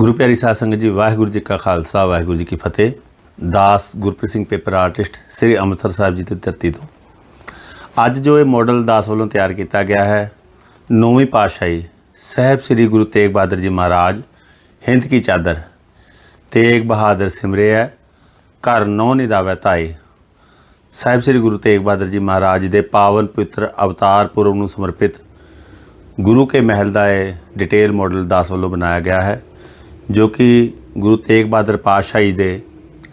ਗੁਰੂ ਪਿਆਰੀ ਸਾਧ ਸੰਗਤ ਜੀ, ਵਾਹਿਗੁਰੂ ਜੀ ਕਾ ਖਾਲਸਾ, ਵਾਹਿਗੁਰੂ ਜੀ ਕੀ ਫਤਿਹ। ਦਾਸ ਗੁਰਪ੍ਰੀਤ ਸਿੰਘ ਪੇਪਰ ਆਰਟਿਸਟ ਸ੍ਰੀ ਅੰਮ੍ਰਿਤਸਰ ਸਾਹਿਬ ਜੀ ਦੀ ਧਰਤੀ ਤੋਂ। ਅੱਜ ਜੋ ਇਹ ਮਾਡਲ ਦਾਸ ਵੱਲੋਂ ਤਿਆਰ ਕੀਤਾ ਗਿਆ ਹੈ, ਨੌਵੀਂ ਪਾਤਸ਼ਾਹੀ, ਸਹਿਬ ਸ੍ਰੀ ਗੁਰੂ ਤੇਗ ਬਹਾਦਰ ਜੀ ਮਹਾਰਾਜ, ਹਿੰਦ ਕੀ ਚਾਦਰ। ਤੇਗ ਬਹਾਦਰ ਸਿਮਰਿਆ ਘਰ ਨੌ ਨਿਦਾਵੈ ਤਾਈ ਸਾਹਿਬ ਸ੍ਰੀ ਗੁਰੂ ਤੇਗ ਬਹਾਦਰ ਜੀ ਮਹਾਰਾਜ ਦੇ ਪਾਵਨ ਪਵਿੱਤਰ ਅਵਤਾਰ ਪੁਰਬ ਨੂੰ ਸਮਰਪਿਤ ਗੁਰੂ ਕੇ ਮਹਿਲ ਦਾ ਇਹ ਡਿਟੇਲ ਮਾਡਲ ਦਾਸ ਵੱਲੋਂ ਬਣਾਇਆ ਗਿਆ ਹੈ। ਜੋ ਕਿ ਗੁਰੂ ਤੇਗ ਬਹਾਦਰ ਪਾਤਸ਼ਾਹ ਜੀ ਦੇ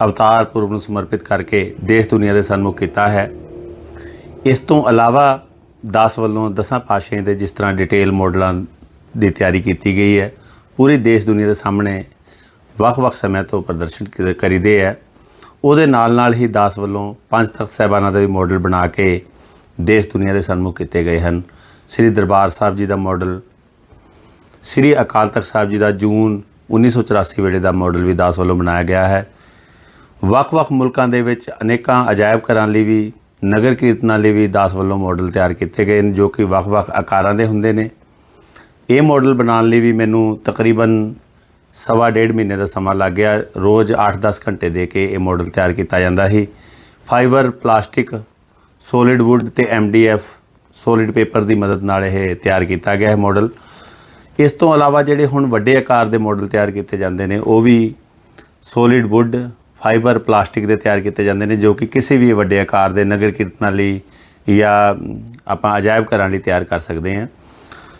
ਅਵਤਾਰ ਪੁਰਬ ਨੂੰ ਸਮਰਪਿਤ ਕਰਕੇ ਦੇਸ਼ ਦੁਨੀਆ ਦੇ ਸਨਮੁਖ ਕੀਤਾ ਹੈ। ਇਸ ਤੋਂ ਇਲਾਵਾ ਦਾਸ ਵੱਲੋਂ ਦਸਾਂ ਪਾਤਸ਼ਾਹੀਆਂ ਦੇ ਜਿਸ ਤਰ੍ਹਾਂ ਡਿਟੇਲ ਮਾਡਲਾਂ ਦੀ ਤਿਆਰੀ ਕੀਤੀ ਗਈ ਹੈ, ਪੂਰੀ ਦੇਸ਼ ਦੁਨੀਆ ਦੇ ਸਾਹਮਣੇ ਵੱਖ-ਵੱਖ ਸਮੇਂ ਤੋਂ ਪ੍ਰਦਰਸ਼ਨ ਕਰੀਦੇ ਹੈ। ਉਹਦੇ ਨਾਲ ਨਾਲ ਹੀ ਦਾਸ ਵੱਲੋਂ ਪੰਜ ਤਖਤ ਸਾਹਿਬਾਨਾਂ ਦੇ ਵੀ ਮਾਡਲ ਬਣਾ ਕੇ ਦੇਸ਼ ਦੁਨੀਆ ਦੇ ਸਨਮੁਖ ਕੀਤੇ ਗਏ ਹਨ। ਸ੍ਰੀ ਦਰਬਾਰ ਸਾਹਿਬ ਜੀ ਦਾ ਮਾਡਲ ਸ੍ਰੀ ਅਕਾਲ ਤਖਤ ਸਾਹਿਬ ਜੀ ਦਾ ਜੂਨ 1984 ਵੇਲੇ ਦਾ ਮਾਡਲ ਵੀ ਦਾਸ ਵੱਲੋਂ ਬਣਾਇਆ ਗਿਆ ਹੈ। ਵੱਖ-ਵੱਖ ਮੁਲਕਾਂ ਦੇ ਵਿੱਚ ਅਨੇਕਾਂ ਅਜਾਇਬ ਘਰਾਂ ਲਈ ਵੀ, ਨਗਰ ਕੀਰਤਨਾਂ ਲਈ ਵੀ ਦਾਸ ਵੱਲੋਂ ਮਾਡਲ ਤਿਆਰ ਕੀਤੇ ਗਏ ਨੇ, ਜੋ ਕਿ ਵੱਖ-ਵੱਖ ਆਕਾਰਾਂ ਦੇ ਹੁੰਦੇ ਨੇ। ਇਹ ਮਾਡਲ ਬਣਾਉਣ ਲਈ ਵੀ ਮੈਨੂੰ ਤਕਰੀਬਨ ਸਵਾ ਡੇਢ ਮਹੀਨੇ ਦਾ ਸਮਾਂ ਲੱਗ ਗਿਆ। ਰੋਜ਼ 8-10 ਘੰਟੇ ਦੇ ਕੇ ਇਹ ਮਾਡਲ ਤਿਆਰ ਕੀਤਾ ਜਾਂਦਾ ਸੀ। ਫਾਈਬਰ, ਪਲਾਸਟਿਕ ਸੋਲਿਡ ਵੁੱਡ ਤੇ ਐਮਡੀਐਫ ਸੋਲਿਡ ਪੇਪਰ ਦੀ ਮਦਦ ਨਾਲ ਇਹ ਤਿਆਰ ਕੀਤਾ ਗਿਆ ਹੈ ਮਾਡਲ। ਇਸ ਤੋਂ ਇਲਾਵਾ ਜਿਹੜੇ ਹੁਣ ਵੱਡੇ ਆਕਾਰ ਦੇ ਮਾਡਲ ਤਿਆਰ ਕੀਤੇ ਜਾਂਦੇ ਨੇ, ਉਹ ਵੀ ਸੋਲਿਡ ਵੁੱਡ ਫਾਈਬਰ ਪਲਾਸਟਿਕ ਦੇ ਤਿਆਰ ਕੀਤੇ ਜਾਂਦੇ ਨੇ, ਜੋ ਕਿ ਕਿਸੇ ਵੀ ਵੱਡੇ ਆਕਾਰ ਦੇ ਨਗਰ ਕੀਰਤਨਾਂ ਲਈ ਜਾਂ ਆਪਾਂ ਅਜਾਇਬ ਘਰਾਂ ਲਈ ਤਿਆਰ ਕਰ ਸਕਦੇ ਹਾਂ।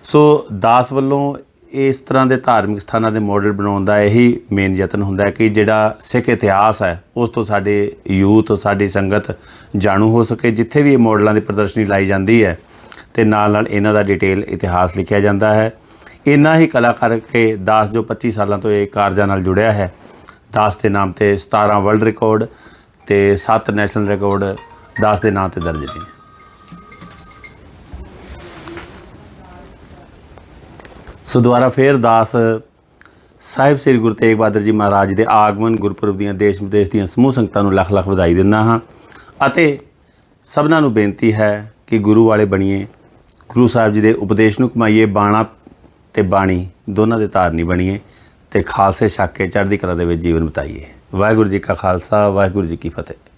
ਸੋ ਦਾਸ ਵੱਲੋਂ ਇਸ ਤਰ੍ਹਾਂ ਦੇ ਧਾਰਮਿਕ ਸਥਾਨਾਂ ਦੇ ਮਾਡਲ ਬਣਾਉਣ ਦਾ ਇਹੀ ਮੇਨ ਯਤਨ ਹੁੰਦਾ ਹੈ ਕਿ ਜਿਹੜਾ ਸਿੱਖ ਇਤਿਹਾਸ ਹੈ, ਉਸ ਤੋਂ ਸਾਡੇ ਯੂਥ, ਸਾਡੀ ਸੰਗਤ ਜਾਣੂ ਹੋ ਸਕੇ, ਜਿੱਥੇ ਵੀ ਇਹ ਮਾਡਲਾਂ ਦੀ ਪ੍ਰਦਰਸ਼ਨੀ ਲਾਈ ਜਾਂਦੀ ਹੈ, ਤੇ ਨਾਲ ਨਾਲ ਇਹਨਾਂ ਦਾ ਡਿਟੇਲ ਇਤਿਹਾਸ ਲਿਖਿਆ ਜਾਂਦਾ ਹੈ। ਇੰਨਾ ਹੀ ਕਲਾ ਕਰਕੇ ਦਾਸ ਜੋ 25 ਸਾਲਾਂ ਤੋਂ ਇਹ ਕਾਰਜਾਂ ਨਾਲ ਜੁੜਿਆ ਹੈ, ਦਾਸ ਦੇ ਨਾਮ ਤੇ 17 ਵਰਲਡ ਰਿਕਾਰਡ ਤੇ 7 ਨੈਸ਼ਨਲ ਰਿਕਾਰਡ ਦਾਸ ਦੇ ਨਾਮ ਤੇ ਦਰਜ ਨੇ। ਸੋ ਦੁਬਾਰਾ ਫੇਰ ਦਾਸ ਸਾਹਿਬ ਸ੍ਰੀ ਗੁਰੂ ਤੇਗ ਬਹਾਦਰ ਜੀ ਮਹਾਰਾਜ ਦੇ ਆਗਮਨ ਗੁਰਪੁਰਬ ਦੀਆਂ ਦੇਸ਼ ਵਿਦੇਸ਼ ਦੀਆਂ ਸਮੂਹ ਸੰਗਤਾਂ ਨੂੰ ਲੱਖ ਲੱਖ ਵਧਾਈ ਦਿੰਦਾ ਹਾਂ ਅਤੇ ਸਭਨਾਂ ਨੂੰ ਬੇਨਤੀ ਹੈ ਕਿ ਗੁਰੂ ਵਾਲੇ ਬਣੀਏ, ਗੁਰੂ ਸਾਹਿਬ ਜੀ ਦੇ ਉਪਦੇਸ਼ ਨੂੰ ਕਮਾਈਏ, ਬਾਣਾ ਤੇ ਬਾਣੀ ਦੋਨਾਂ ਦੇ ਧਾਰਨੀ ਬਣੀਏ ਤੇ ਖਾਲਸੇ ਛੱਕ ਕੇ ਚੜ੍ਹਦੀ ਕਲਾ ਦੇ ਵਿੱਚ ਜੀਵਨ ਬਿਤਾਈਏ। ਵਾਹਿਗੁਰੂ ਜੀ ਕਾ ਖਾਲਸਾ, ਵਾਹਿਗੁਰੂ ਜੀ ਕੀ ਫਤਿਹ।